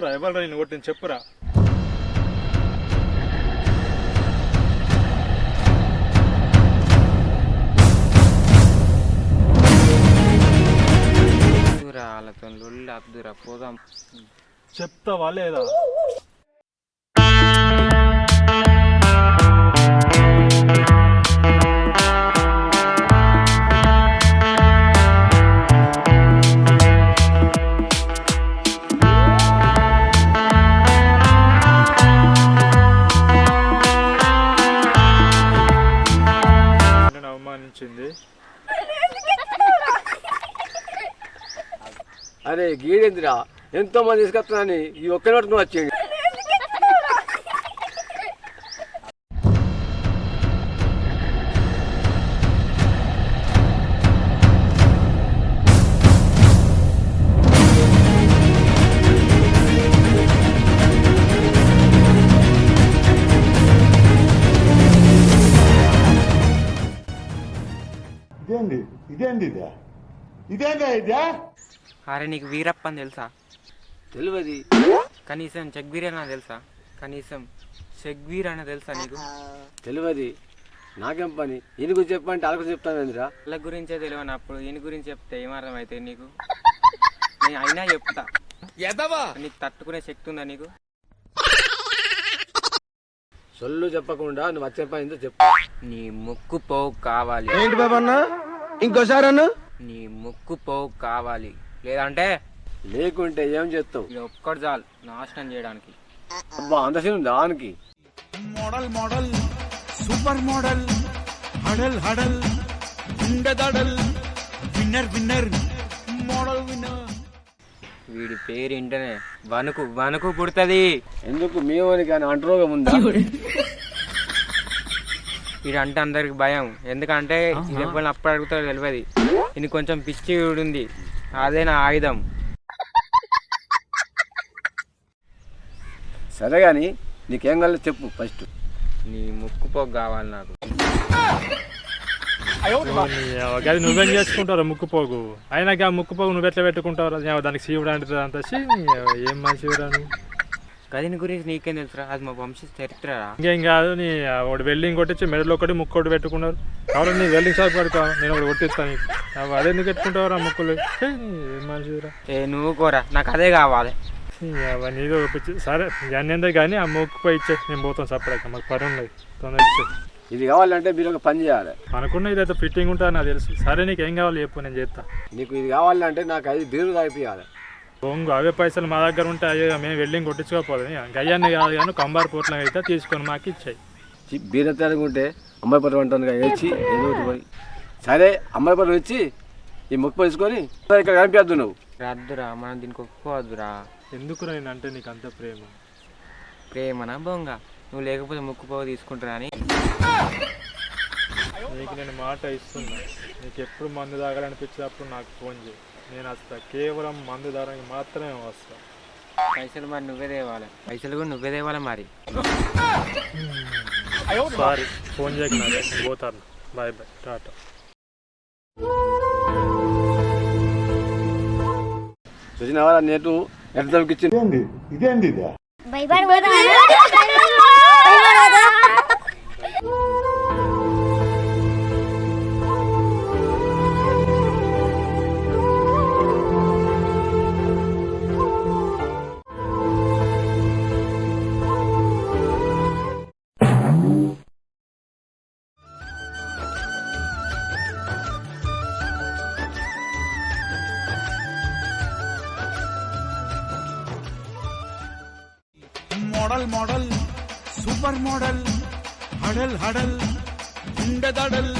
చెప్పురా ఎవరు నేను కొట్టింది? చెప్పురా. వాళ్ళతో లొల్లి పోదాం. చెప్తావా లేదా? అరే గీడేందిరా? ఎంతో మంది తీసుకొస్తున్నాను ఈ ఒక్క నోటి నువ్వు వచ్చింది. ఇదేంది? ఇదేంది ఇదే? ఇదేందా ఇదే అరే నీకు వీరప్ప అని తెలుసా? తెలియదు కనీసం జగ్వీర్ అన్న తెలుసా? కనీసం జగ్వీర్ అన్న తెలుసా నీకు? తెలియదు నాకేం పని? ఈయన గురించి చెప్పంటే వాళ్ళ గురించి చెప్తాను వాళ్ళ గురించే తెలియనప్పుడు ఈయన గురించి చెప్తే ఏమర్థం అయితే నీకు? నేను అయినా చెప్తా. నీకు తట్టుకునే శక్తి ఉందా నీకు? సొల్లు చెప్పకుండా నువ్వు వచ్చే పని ఏందో చెప్పు. నీ ముక్కు పోవు కావాలి. ఏంటి బాబన్న ఇంకోసారి అన్న? నీ ముక్కు పోవు కావాలి. లేదంటే లేకుంటే ఏం చేస్తావు? ఇది ఒక్కటి చాలు నాశనం చేయడానికి. అబ్బా అంత సీన్ దానికి మోడల్ మోడల్ సూపర్ మోడల్ హడల్ హడల్ ఉండదడల్ విన్నర్ విన్నర్ మోడల్ విన్నర్. వీడి పేరు ఇంటనే వణుకు వణుకు పుడుతుంది. ఎందుకు మీ వానికి అని అంటరోగం ఉందా? అంటే అందరికి భయం. ఎందుకంటే ఇది ఎవరిని అప్పుడు అడుగుతారో తెలియదు ఇది కొంచెం పిచ్చి ఉంది అదే నా ఆయుధం. సరే కానీ నీకేం కావాలో చెప్పు ఫస్ట్. నీ ముక్కు పోగు కావాలి నాకు. అది నువ్వేం చేసుకుంటావు ముక్కుపోగు అయినా ఆ ముక్కుపోగు నువ్వు ఎట్లా పెట్టుకుంటావు దానికి శివుడు అంటే అంత. ఏం మంచి శివుడు గదిని గురించి నీకేం తెలుసురా? అది మా వంశ చరిత్రరా? ఇంకేం కాదు నీ ఒకటి వెల్డింగ్ కొట్టించి మెడలో ఒకటి ముక్కు ఒకటి పెట్టుకున్నారు. కాబట్టి నీ వెల్డింగ్ షాప్ పడుకో నేను ఒకటి కొట్టిస్తాను నీకు. అవి అదే నువ్వు పెట్టుకుంటావురా ముక్కులు? మనిషిరా ఏ నువ్వు కోరా నాకు అదే కావాలి. పిచ్చి. సరే ఇవన్నీ కానీ ఆ ముక్కు పోయి ఇచ్చే. నేను పోతాను సపరేట్గా. మాకు పని ఉన్నది. తొందర ఇచ్చే ఇది కావాలంటే మీరు ఒక పని చేయాలి. అనుకున్న ఇదైతే ఫిట్టింగ్ ఉంటుంది నాకు తెలుసు. సరే నీకు ఏం కావాలి చెప్పు నేను చేస్తా. నీకు ఇది కావాలంటే నాకు ఐదు బీరు తాగిపియాలి బొంగు. అవే పైసలు మా దగ్గర ఉంటే అయ్యో మేము వెల్డింగ్ కొట్టించుకోకపోదు గయ్యాన్ని కాదు కానీ కంబార్ పోట్లం అయితే తీసుకొని మాకు ఇచ్చాయి. చి- బీర అనుకుంటే అమ్మాయి పట్టు అంటాను వేచి ఏదో ఒకటి పోయి. సరే అమ్మాయి వచ్చి ఈ ముక్కు తీసుకొని ఇక్కడ కనిపించద్దు నువ్వు. రద్దురా మనం దీనికి ఒప్పుకోవద్దురా. ఎందుకు నేను అంటే నీకు అంత ప్రేమ? ప్రేమనా బొంగ? నువ్వు లేకపోతే ముక్కు పోగు తీసుకుంటారా అని. నీకు నేను మాట ఇస్తున్నా. నీకు ఎప్పుడు మందు తాగాలనిపించినప్పుడు నాకు ఫోన్ చేయి. నేను వస్తా కేవలం మందు తాగడానికి మాత్రమే వస్తా. పైసలు మరి నువ్వే తేవాలి. పైసలు కూడా నువ్వే తేవాలి మరి. సారీ ఫోన్ చేయకు నాకు నేను పోతాను. బాయ్ బాయ్ టాటా చూసినావా నేటు? ఎట్లా తగ్గించింది ఇదేంది? ఇదేంది ఇదే భయపడి పోతా మోడల్ మోడల్ సూపర్ మోడల్ హడల్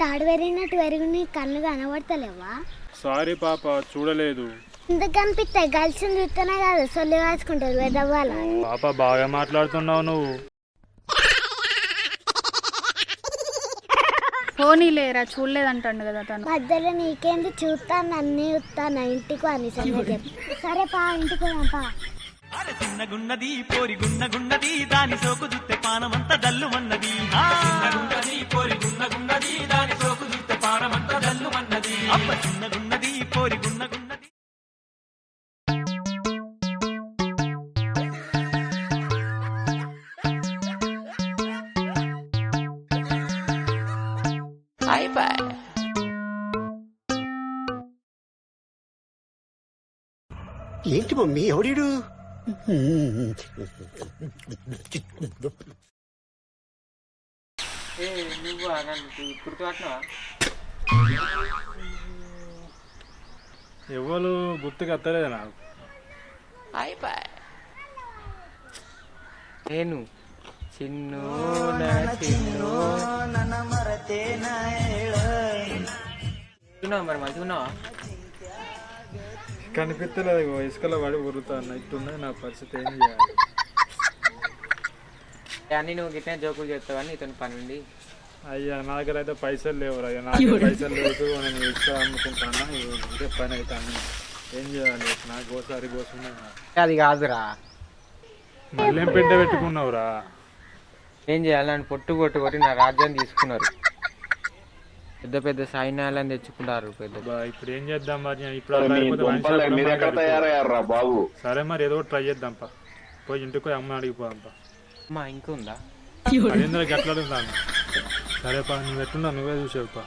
తాడు పెరిగినట్టు పెరిగి నీ కళ్ళు కనబడతలేవా? సారీ పాప చూడలేదు. కనిపిస్తాయి? కలిసి చూస్తేనే కాదు సొల్లి వేసుకుంటారు వెదవ్వాల? పాప బాగా మాట్లాడుతున్నావు నువ్వు. ఫోనీ లేరా చూడలేదంటాడు కదా తను. మధ్యలో నీకేంది? చూస్తాను అన్ని చూస్తాను ఇంటికి అని సరే పా ఇంటికి పోదాం పా. చిన్నగున్నది పోరి గున్నగున్నది దాని సోకు పానమంత పోరి చిన్నగున్నది ఏంటి మమ్మీ ఎవడీడు? ఏ నువ్వు నన్ను గుర్తుపట్టినావా ఎవరు గుర్తుకు వస్తలేదు నాకు. నేను చిన్ను నా చిన్ను ఉన్నావా మరి మంచిగా ఇగో ఇసుకలో పడి ఉరుతాను ఇట్టున్నది నా పరిస్థితి ఏం చేయాలి? అన్నీ నువ్వు గిట్నే జోకులు చెప్తావని ఇతను పని ఉండి అయ్యా నా దగ్గర అయితే పైసలు లేవు అయ్యా నాకు పైసలు లేవు నేను ఇసుక అమ్ముకుంటాను ఇదే పని అవుతాను ఏం చేయాలి? నాకు గోసారి కోసమే అది కాదురా. మళ్ళీ పెట్ట పెట్టుకున్నావురా ఏం చేయాలి? నన్ను పొట్టు కొట్టు కొట్టి నా రాజ్యాన్ని తీసుకున్నారు. పెద్ద పెద్ద సైన్యాలను తెచ్చుకున్నారు పెద్ద ఇప్పుడు ఏం చేద్దాం మరి? ఇప్పుడు. బాబు. సరే మరి ఏదో ఒకటి ట్రై చేద్దాంపా పోయి ఇంటికి పోయి అమ్మని అడిగిపోదాంపా అమ్మా ఇంకుందా? అదేంద్ర గట్ల అడుగుతాను సరేపా నువ్వు ఎట్టున్నావు నువ్వే చూసేవుపా